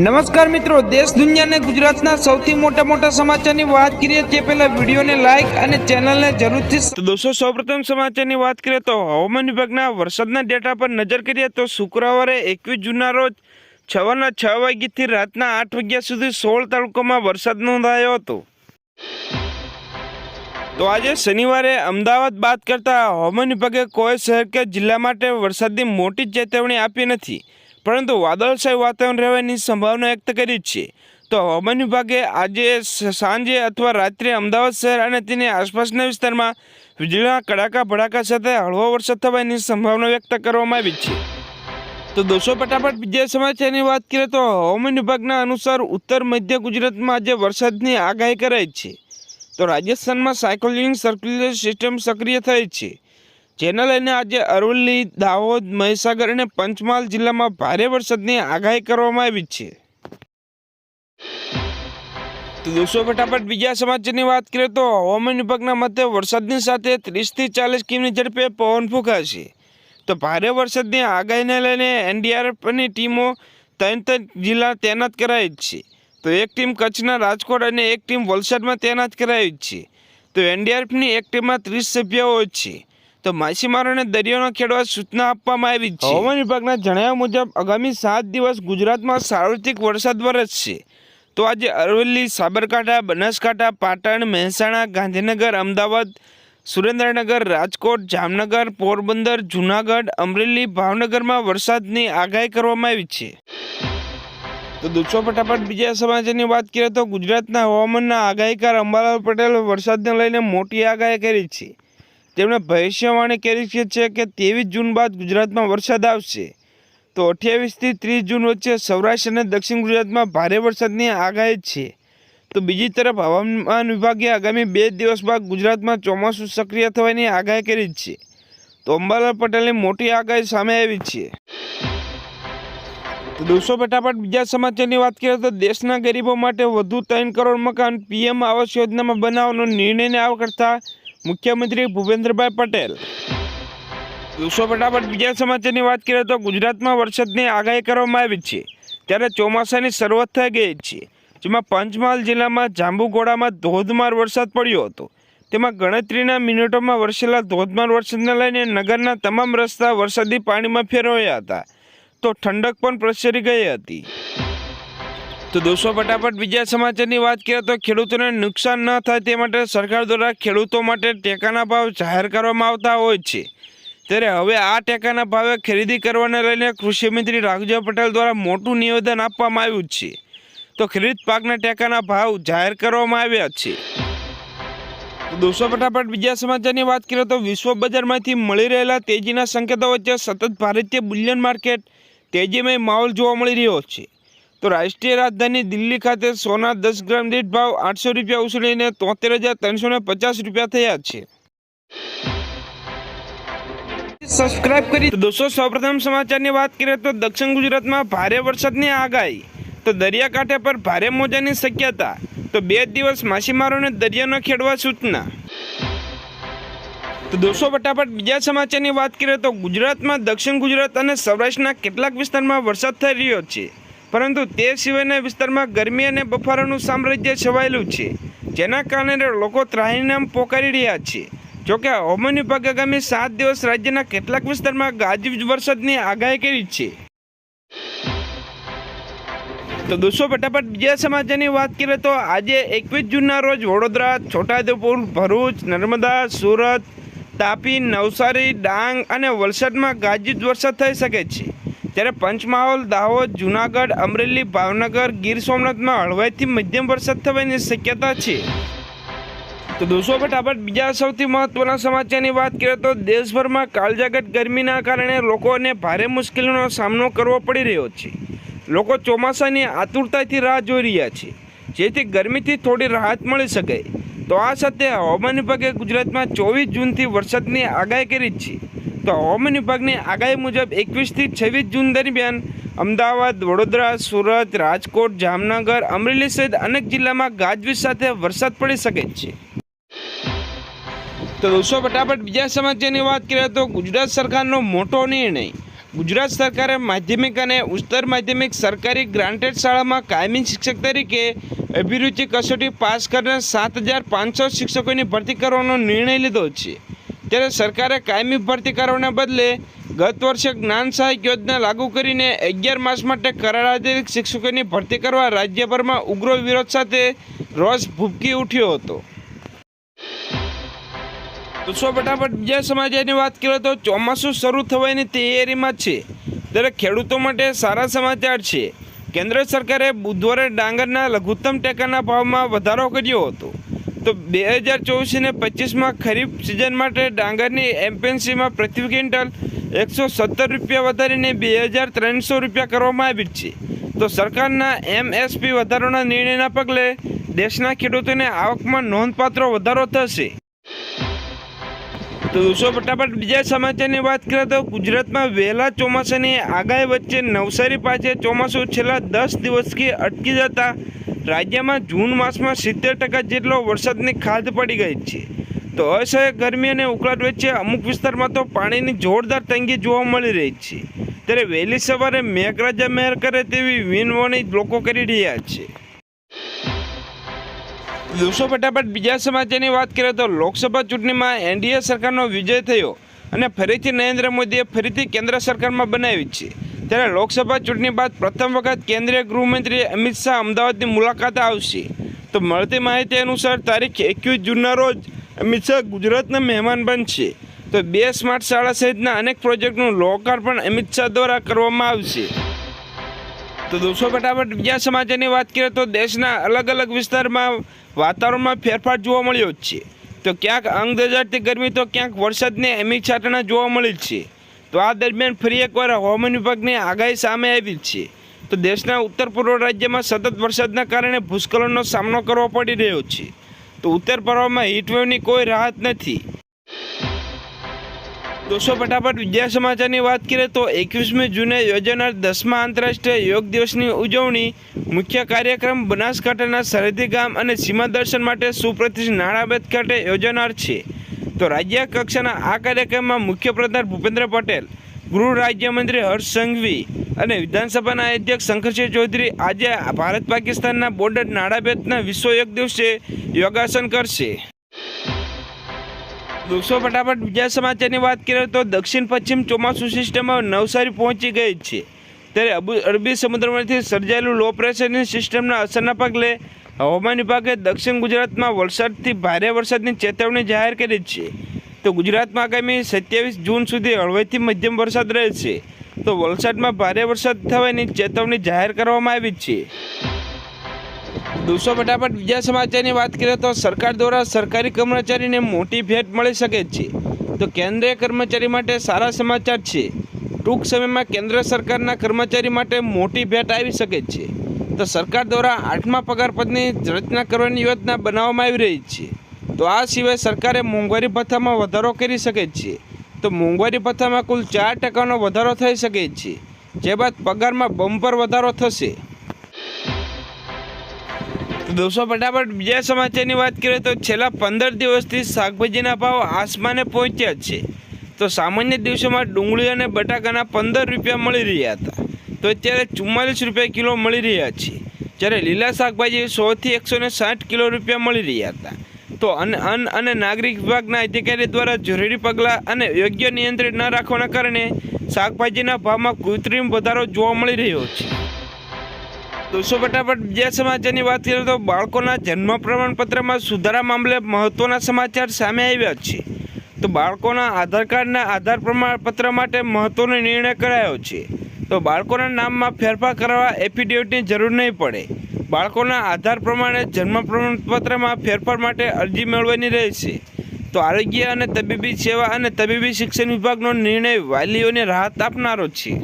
નમસ્કાર મિત્રો, દેશ દુનિયાને ગુજરાતના સૌથી મોટા મોટા સમાચારની વાત કરીએ તે પહેલા વિડીયોને લાઇક અને ચેનલને જરૂરથી તો દોસ્તો, સૌપ્રથમ સમાચારની વાત કરીએ તો હવામાન વિભાગના વરસાદના ડેટા પર નજર કરીએ તો શુક્રવારે એકવીસ જૂનના રોજ સવારના છ વાગ્યાથી રાતના આઠ વાગ્યા સુધી સોળ તાલુકામાં વરસાદ નોંધાયો હતો. તો આજે શનિવારે અમદાવાદ બાદ કરતા હવામાન વિભાગે કોઈ શહેર કે જિલ્લા માટે વરસાદની મોટી ચેતવણી આપી નથી. પરંતુ વાદળછાયું વાતાવરણ રહેવાની સંભાવના વ્યક્ત કરી છે. તો હવામાન વિભાગે આજે સાંજે અથવા રાત્રે અમદાવાદ શહેર અને તેની આસપાસના વિસ્તારમાં વીજળીના કડાકા, ભડાકા સાથે હળવો વરસાદ થવાની સંભાવના વ્યક્ત કરવામાં આવી છે. તો દોસ્તો, ફટાફટ બીજા સમાચારની વાત કરીએ તો હવામાન વિભાગના અનુસાર ઉત્તર મધ્ય ગુજરાતમાં આજે વરસાદની આગાહી કરાઈ છે. તો રાજસ્થાનમાં સાયકોલિંગ સર્ક્યુલર સિસ્ટમ સક્રિય થઈ છે. જેને લઈને આજે અરવલ્લી, દાહોદ, મહીસાગર અને પંચમહાલ જિલ્લામાં ભારે વરસાદની આગાહી કરવામાં આવી છે. તો દોસ્તો, ફટાફટ બીજા સમાચારની વાત કરીએ તો હવામાન વિભાગના મતે વરસાદની સાથે ત્રીસથી ચાલીસ કિમી ઝડપે પવન ફૂંકાશે. તો ભારે વરસાદની આગાહીને લઈને એનડીઆરએફની ટીમો ત્રણ ત્રણ જિલ્લા તૈનાત કરાઈ છે. તો એક ટીમ કચ્છના રાજકોટ અને એક ટીમ વલસાડમાં તૈનાત કરાઈ છે. તો એનડીઆરએફની એક ટીમમાં ત્રીસ સભ્યો છે. તો માછીમારોને દરિયાનો ખેડવા સૂચના આપવામાં આવી છે. હવામાન વિભાગના જણાવ્યા મુજબ, આગામી સાત દિવસ ગુજરાતમાં સાર્વત્રિક વરસાદ વરસશે. તો આજે અરવલ્લી, સાબરકાંઠા, બનાસકાંઠા, પાટણ, મહેસાણા, ગાંધીનગર, અમદાવાદ, સુરેન્દ્રનગર, રાજકોટ, જામનગર, પોરબંદર, જૂનાગઢ, અમરેલી, ભાવનગરમાં વરસાદની આગાહી કરવામાં આવી છે. તો દોસ્તો ફટાફટ બીજા સમાચારની વાત કરીએ તો ગુજરાતના હવામાનના આગાહીકાર અંબાલાલ પટેલ વરસાદને લઈને મોટી આગાહી કરી છે. તેમણે ભવિષ્યવાણી કરી છે કે ત્રેવીસ જૂન બાદ ગુજરાતમાં વરસાદ આવશે. તો અઠ્યાવીસથી ત્રીસ જૂન વચ્ચે સૌરાષ્ટ્ર અને દક્ષિણ ગુજરાતમાં ભારે વરસાદની આગાહી છે. તો બીજી તરફ હવામાન વિભાગે આગામી બે દિવસ બાદ ગુજરાતમાં ચોમાસું સક્રિય થવાની આગાહી કરી છે. તો અંબાલાલ પટેલની મોટી આગાહી સામે આવી છે. તો દોસ્તો, ફટાફટ બીજા સમાચારની વાત કરીએ તો દેશના ગરીબો માટે વધુ ત્રણ કરોડ મકાન પીએમ આવાસ યોજનામાં બનાવવાનો નિર્ણયને આવકારતા મુખ્યમંત્રી ભૂપેન્દ્રભાઈ પટેલ. દોસ્તો ફટાફટ બીજા સમાચારની વાત કરીએ તો ગુજરાતમાં વરસાદની આગાહી કરવામાં આવી છે. ત્યારે ચોમાસાની શરૂઆત થઈ ગઈ છે. જેમાં પંચમહાલ જિલ્લામાં જાંબુઘોડામાં ધોધમાર વરસાદ પડ્યો હતો. તેમાં ગણતરીના મિનિટોમાં વરસેલા ધોધમાર વરસાદને લઈને નગરના તમામ રસ્તા વરસાદી પાણીમાં ફેરવાયા હતા. તો ઠંડક પણ પ્રસરી ગઈ હતી. તો દોસ્તો, ફટાફટ બીજા સમાચારની વાત કરીએ તો ખેડૂતોને નુકસાન ન થાય તે માટે સરકાર દ્વારા ખેડૂતો માટે ટેકાના ભાવ જાહેર કરવામાં આવતા હોય છે. ત્યારે હવે આ ટેકાના ભાવે ખરીદી કરવાને લઈને કૃષિમંત્રી રાઘુજી પટેલ દ્વારા મોટું નિવેદન આપવામાં આવ્યું છે. તો ખરીદ પાકના ટેકાના ભાવ જાહેર કરવામાં આવ્યા છે. દોસ્તો, ફટાફટ બીજા સમાચારની વાત કરીએ તો વિશ્વ બજારમાંથી મળી રહેલા તેજીના સંકેતો વચ્ચે સતત ભારતીય બુલિયન માર્કેટ તેજીમય માહોલ જોવા મળી રહ્યો છે. તો રાષ્ટ્રીય રાજધાની દિલ્હી ખાતે સોના દસ ગ્રામ દીઠ ભાવ આઠસો રૂપિયા ઉછળીને તોતેર હજાર ત્રણસો ને પચાસ રૂપિયા થયા છે. સબસ્ક્રાઇબ કરી દોસ્તો, સૌપ્રથમ સમાચારની વાત કરીએ તો દક્ષિણ ગુજરાતમાં ભારે વરસાદની આગાહી. તો દરિયાકાંઠે પર ભારે મોજાની શક્યતા. તો બે દિવસ માછીમારોને દરિયાનો ખેડવા સૂચના. તો દોસ્તો, ફટાફટ બીજા સમાચારની વાત કરીએ તો ગુજરાતમાં દક્ષિણ ગુજરાત અને સૌરાષ્ટ્રના કેટલાક વિસ્તારમાં વરસાદ થઈ રહ્યો છે. પરંતુ તે સિવાયના વિસ્તારમાં ગરમી અને બફારાનું સામ્રાજ્ય છવાયેલું છે, જેના કારણે લોકો ત્રાહીનામ પોકારી રહ્યા છે. જોકે હવામાન વિભાગ આગામી સાત દિવસ રાજ્યના કેટલાક વિસ્તારમાં ગાજવીજ વરસાદની આગાહી કરી છે. તો દોસ્તો, ફટાફટ બીજા સમાચારની વાત કરીએ તો આજે એકવીસ જૂનના રોજ વડોદરા, છોટાઉદેપુર, ભરૂચ, નર્મદા, સુરત, તાપી, નવસારી, ડાંગ અને વલસાડમાં ગાજવીજ વરસાદ થઈ શકે છે. જ્યારે પંચમહાલ, દાહોદ, જૂનાગઢ, અમરેલી, ભાવનગર, ગીર સોમનાથમાં હળવાઈથી મધ્યમ વરસાદ થવાની શક્યતા છે. તો દોસ્તો, ફટાફટ બીજા સૌથી મહત્વના સમાચારની વાત કરીએ તો દેશભરમાં કાળજાગત ગરમીના કારણે લોકોને ભારે મુશ્કેલીનો સામનો કરવો પડી રહ્યો છે. લોકો ચોમાસાની આતુરતાથી રાહ જોઈ રહ્યા છે. જેથી ગરમીથી થોડી રાહત મળી શકે. તો આ સાથે હવામાન વિભાગે ગુજરાતમાં ચોવીસ જૂનથી વરસાદની આગાહી કરી છે. તો હવામાન વિભાગની આગાહી મુજબ એકવીસથી છવ્વીસ જૂન દરમિયાન અમદાવાદ, વડોદરા, સુરત, રાજકોટ, જામનગર, અમરેલી સહિત અનેક જિલ્લામાં ગાજવીજ સાથે વરસાદ પડી શકે છે. તો દોસ્તો, ફટાફટ બીજા સમાચારની વાત કરીએ તો ગુજરાત સરકારનો મોટો નિર્ણય. ગુજરાત સરકારે માધ્યમિક અને ઉચ્ચતર માધ્યમિક સરકારી ગ્રાન્ટેડ શાળામાં કાયમી શિક્ષક તરીકે અભિરુચિ કસોટી પાસ કરનાર સાત હજાર પાંચસો શિક્ષકોની ભરતી કરવાનો નિર્ણય લીધો છે. ત્યારે સરકારે કાયમી ભરતી કરવાના બદલે ગત વર્ષે જ્ઞાન સહાયક યોજના લાગુ કરીને અગિયાર માસ માટે કરાર આધારિત શિક્ષકોની ભરતી કરવા રાજ્યભરમાં ઉગ્ર વિરોધ સાથે રોષ ભૂપકી ઉઠ્યો હતો. તો સો ફટાફટ બીજા સમાચારની વાત કરીએ તો ચોમાસું શરૂ થવાની તૈયારીમાં છે. ત્યારે ખેડૂતો માટે સારા સમાચાર છે. કેન્દ્ર સરકારે બુધવારે ડાંગરના લઘુત્તમ ટેકાના ભાવમાં વધારો કર્યો હતો. તો બે હજાર ચોવીસ અને પચીસમાં ખરીફ સિઝન માટે ડાંગરની એમપીએનસીમાં પ્રતિ ક્વિન્ટલ એકસો સત્તર રૂપિયા વધારીને બે હજાર ત્રણસો રૂપિયા કરવામાં આવી છે. તો સરકારના એમએસપી વધારાના નિર્ણયના પગલે દેશના ખેડૂતોને આવકમાં નોંધપાત્ર વધારો થશે. તો દોસ્તો ફટાફટ બીજા સમાચારની વાત કરીએ તો ગુજરાતમાં વહેલા ચોમાસાની આગાહી વચ્ચે નવસારી પાસે ચોમાસું છેલ્લા દસ દિવસથી અટકી જતા રાજ્યમાં જૂન માસમાં સિત્તેર ટકા જેટલો વરસાદની ખાધ પડી ગઈ છે. તો અસહ્ય ગરમી અને ઉકળાટ વચ્ચે અમુક વિસ્તારમાં તો પાણીની જોરદાર તંગી જોવા મળી રહી છે. ત્યારે વહેલી સવારે મેઘરાજા મહેર કરે તેવી વિનવણી લોકો કરી રહ્યા છે. દિવસો ફટાફટ બીજા સમાચારની વાત કરીએ તો લોકસભા ચૂંટણીમાં એનડીએ સરકારનો વિજય થયો અને ફરીથી નરેન્દ્ર મોદીએ ફરીથી કેન્દ્ર સરકારમાં બનાવી છે. ત્યારે લોકસભા ચૂંટણી બાદ પ્રથમ વખત કેન્દ્રીય ગૃહમંત્રી અમિત શાહ અમદાવાદની મુલાકાતે આવશે. તો મળતી માહિતી અનુસાર તારીખ એકવીસ જૂનના રોજ અમિત શાહ ગુજરાતના મહેમાન બનશે. તો બે સ્માર્ટ શાળા સહિતના અનેક પ્રોજેક્ટનું લોકાર્પણ અમિત શાહ દ્વારા કરવામાં આવશે. તો દોસ્તો, ફટાફટ બીજા સમાચારની વાત કરીએ તો દેશના અલગ અલગ વિસ્તારમાં વાતાવરણમાં ફેરફાર જોવા મળ્યો છે. તો ક્યાંક અંગ દજાડતી ગરમી, તો ક્યાંક વરસાદની અમી છાંટણા જોવા મળી છે. તો આ દરમિયાન ફરી એકવાર હવામાન વિભાગની આગાહી સામે આવી છે. તો દેશના ઉત્તર પૂર્વ રાજ્યમાં સતત વરસાદના કારણે ભૂસ્ખલનનો સામનો કરવો પડી રહ્યો છે. તો ઉત્તર પૂર્વમાં હીટવેવની કોઈ રાહત નથી. દોસ્તો ફટાફટ વિદ્યા સમાચારની વાત કરીએ તો એકવીસમી જૂને યોજાનાર દસમા આંતરરાષ્ટ્રીય યોગ દિવસની ઉજવણી મુખ્ય કાર્યક્રમ બનાસકાંઠાના સરહદી ગામ અને સીમા દર્શન માટે સુપ્રતિષ્ઠ નાણાબેદ ખાતે યોજાનાર છે. તો રાજ્ય કક્ષાના આ કાર્યક્રમમાં મુખ્યપ્રધાન ભૂપેન્દ્ર પટેલ, ગૃહ રાજ્યમંત્રી હર્ષ સંઘવી અને વિધાનસભાના અધ્યક્ષ શંકરસિંહ ચૌધરી આજે ભારત પાકિસ્તાનના બોર્ડર નાણાબેદના વિશ્વ યોગ દિવસે યોગાસન કરશે. દોસ્તો, ફટાફટ બીજા સમાચારની વાત કરીએ તો દક્ષિણ પશ્ચિમ ચોમાસું સિસ્ટમમાં નવસારી પહોંચી ગઈ છે. ત્યારે અબુ અરબી સમુદ્રમાંથી સર્જાયેલું લો પ્રેશરની સિસ્ટમના અસરના પગલે હવામાન વિભાગે દક્ષિણ ગુજરાતમાં વરસાદથી ભારે વરસાદની ચેતવણી જાહેર કરી છે. તો ગુજરાતમાં આગામી સત્યાવીસ જૂન સુધી હળવેથી મધ્યમ વરસાદ રહેશે. તો વલસાડમાં ભારે વરસાદ થવાની ચેતવણી જાહેર કરવામાં આવી છે. દોસ્તો, ફટાફટ બીજા સમાચારની વાત કરીએ તો સરકાર દ્વારા સરકારી કર્મચારીને મોટી ભેટ મળી શકે છે. તો કેન્દ્રીય કર્મચારી માટે સારા સમાચાર છે. ટૂંક સમયમાં કેન્દ્ર સરકારના કર્મચારી માટે મોટી ભેટ આવી શકે છે. તો સરકાર દ્વારા આઠમા પગારપદની રચના કરવાની યોજના બનાવવામાં આવી રહી છે. તો આ સિવાય સરકારે મોંઘવારી ભથ્થામાં વધારો કરી શકે છે. તો મોંઘવારી ભથ્થામાં કુલ ચાર ટકાનો વધારો થઈ શકે છે. જે બાદ પગારમાં બમ્પર વધારો થશે. દોસ્તો, ફટાફટ બીજા સમાચારની વાત કરીએ તો છેલ્લા પંદર દિવસથી શાકભાજીના ભાવ આસમાને પહોંચ્યા છે. તો સામાન્ય દિવસોમાં ડુંગળી અને બટાકાના પંદર રૂપિયા મળી રહ્યા હતા. તો અત્યારે ચુમ્માલીસ રૂપિયા કિલો મળી રહ્યા છે. જ્યારે લીલા શાકભાજી સોથી એકસો ને સાઠ કિલો રૂપિયા મળી રહ્યા હતા. તો અન અન્ન અને નાગરિક વિભાગના અધિકારી દ્વારા જરૂરી પગલાં અને યોગ્ય નિયંત્રિત ન રાખવાના કારણે શાકભાજીના ભાવમાં કૃત્રિમ વધારો જોવા મળી રહ્યો છે. દોસ્તો ફટાફટ બીજા સમાચારની વાત કરીએ તો બાળકોના જન્મ પ્રમાણપત્રમાં સુધારા મામલે મહત્ત્વના સમાચાર સામે આવ્યા છે. તો બાળકોના આધાર કાર્ડના આધાર પ્રમાણપત્ર માટે મહત્ત્વનો નિર્ણય કરાયો છે. તો બાળકોના નામમાં ફેરફાર કરવા એફિડેવિટની જરૂર નહીં પડે. બાળકોના આધાર પ્રમાણે જન્મ પ્રમાણપત્રમાં ફેરફાર માટે અરજી મેળવવાની રહેશે. તો આરોગ્ય અને તબીબી સેવા અને તબીબી શિક્ષણ વિભાગનો નિર્ણય વાલીઓને રાહત આપનારો છે.